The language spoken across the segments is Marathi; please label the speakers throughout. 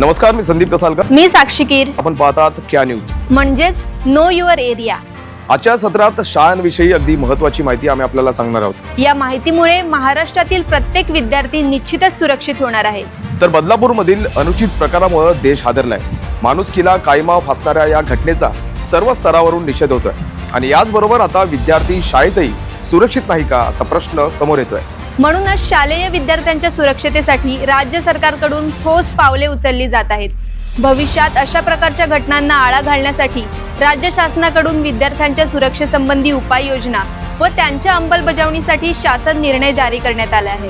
Speaker 1: नमस्कार मी संदीप कसालकर.
Speaker 2: मी साक्षीकीर
Speaker 1: आपण पाहतात क्या न्यूज
Speaker 2: म्हणजेच नो युअर एरिया
Speaker 1: आजच्या सत्रात शाळांविषयी अगदी महत्वाची माहिती आम्ही आपल्याला सांगणार आहोत.
Speaker 2: या माहितीमुळे महाराष्ट्रातील प्रत्येक विद्यार्थी निश्चितच सुरक्षित होणार आहे.
Speaker 1: तर बदलापूरमधील अनुचित प्रकारामुळे देश हादरलाय. माणुसकीला कायमा फासणाऱ्या या घटनेचा सर्व स्तरावरून निषेध होतोय. आणि याचबरोबर आता विद्यार्थी शाळेतही सुरक्षित नाही का असा प्रश्न समोर येतोय.
Speaker 2: म्हणूनच शालेय विद्यार्थ्यांच्या सुरक्षतेसाठी राज्य सरकारकडून ठोस पावले उचलली जात आहेत. भविष्यात अशा प्रकारच्या घटनांना आळा घालण्यासाठी राज्य शासनाकडून विद्यार्थ्यांच्या सुरक्षेसंबंधी उपाययोजना व त्यांच्या अंमलबजावणीसाठी शासन निर्णय जारी करण्यात आले आहे.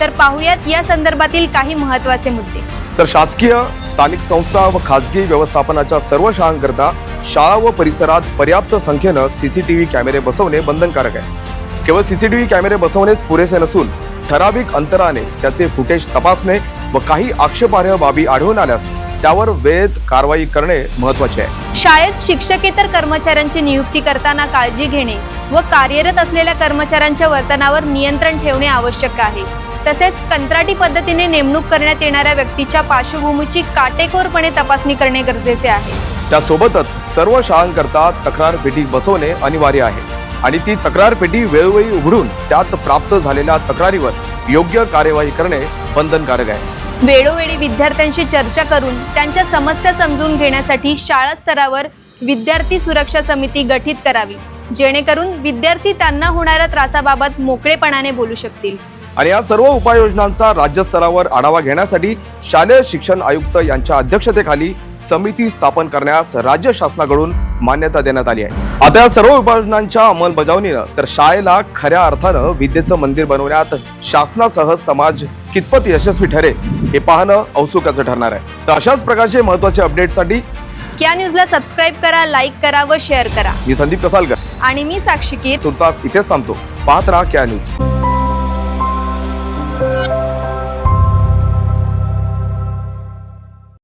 Speaker 2: तर पाहुयात या संदर्भातील काही महत्त्वाचे मुद्दे.
Speaker 1: तर शासकीय स्थानिक संस्था व खाजगी व्यवस्थापनाच्या सर्व शाळांकरता शाळा व परिसरात पर्याप्त संख्येनं सीसीटीव्ही कॅमेरे बसवणे बंधनकारक आहे. केवळ सीसीटीव्ही कॅमेरे बसवणेच पुरेसे नसून ठराविक अंतराने त्याचे फुटेज तपासणे व काही आक्षेपार्ह बाबी आढळून आल्यास त्यावर वेळेत कारवाई करणे महत्त्वाचे आहे.
Speaker 2: शाळेत शिक्षकेतर कर्मचाऱ्यांची नियुक्ती करताना काळजी घेणे व कार्यरत असलेल्या कर्मचाऱ्यांच्या वर्तनावर नियंत्रण ठेवणे आवश्यक आहे. तसेच कंत्राटी पद्धतीने नेमणूक करण्यात येणाऱ्या व्यक्तीच्या पार्श्वभूमीची काटेकोरपणे तपासणी करणे गरजेचे आहे.
Speaker 1: त्यासोबतच सर्व शाळांकरता तक्रार पेटी बसवणे अनिवार्य आहे. आणि ती तक्रार पेटी वेळोवेळी उघडून त्यात प्राप्त झालेल्या तक्रारीवर योग्य कार्यवाही करणे बंधनकारक आहे.
Speaker 2: वेळोवेळी विद्यार्थ्यांशी चर्चा करून त्यांच्या समस्या समजून घेण्यासाठी शाळा स्तरावर विद्यार्थी सुरक्षा समिती गठीत करावी जेणेकरून विद्यार्थी त्यांना होणाऱ्या त्रासाबाबत मोकळेपणाने बोलू शकतील.
Speaker 1: आणि या सर्व उपाययोजनांचा राज्यस्तरावर आढावा घेण्यासाठी शालेय शिक्षण आयुक्त यांच्या अध्यक्षतेखाली समिती स्थापन करण्यास राज्य शासनाकडून मान्यता देण्यात आली आहे. आता या सर्व उपाययोजनांच्या अंमलबजावणीनं तर शाळेला खऱ्या अर्थानं विद्येचं मंदिर बनवण्यात शासनासह समाज कितपत यशस्वी ठरेल हे पाहणं औत्सुक्याचं ठरणार आहे. तर अशाच प्रकारचे महत्त्वाचे अपडेटसाठी
Speaker 2: क्या न्यूजला सबस्क्राईब करा लाईक करा व शेअर करा.
Speaker 1: मी संदीप कसालकर.
Speaker 2: आणि मी साक्षीकीर
Speaker 1: तुर्तास इथेच थांबतो. पाहत राहा क्या न्यूज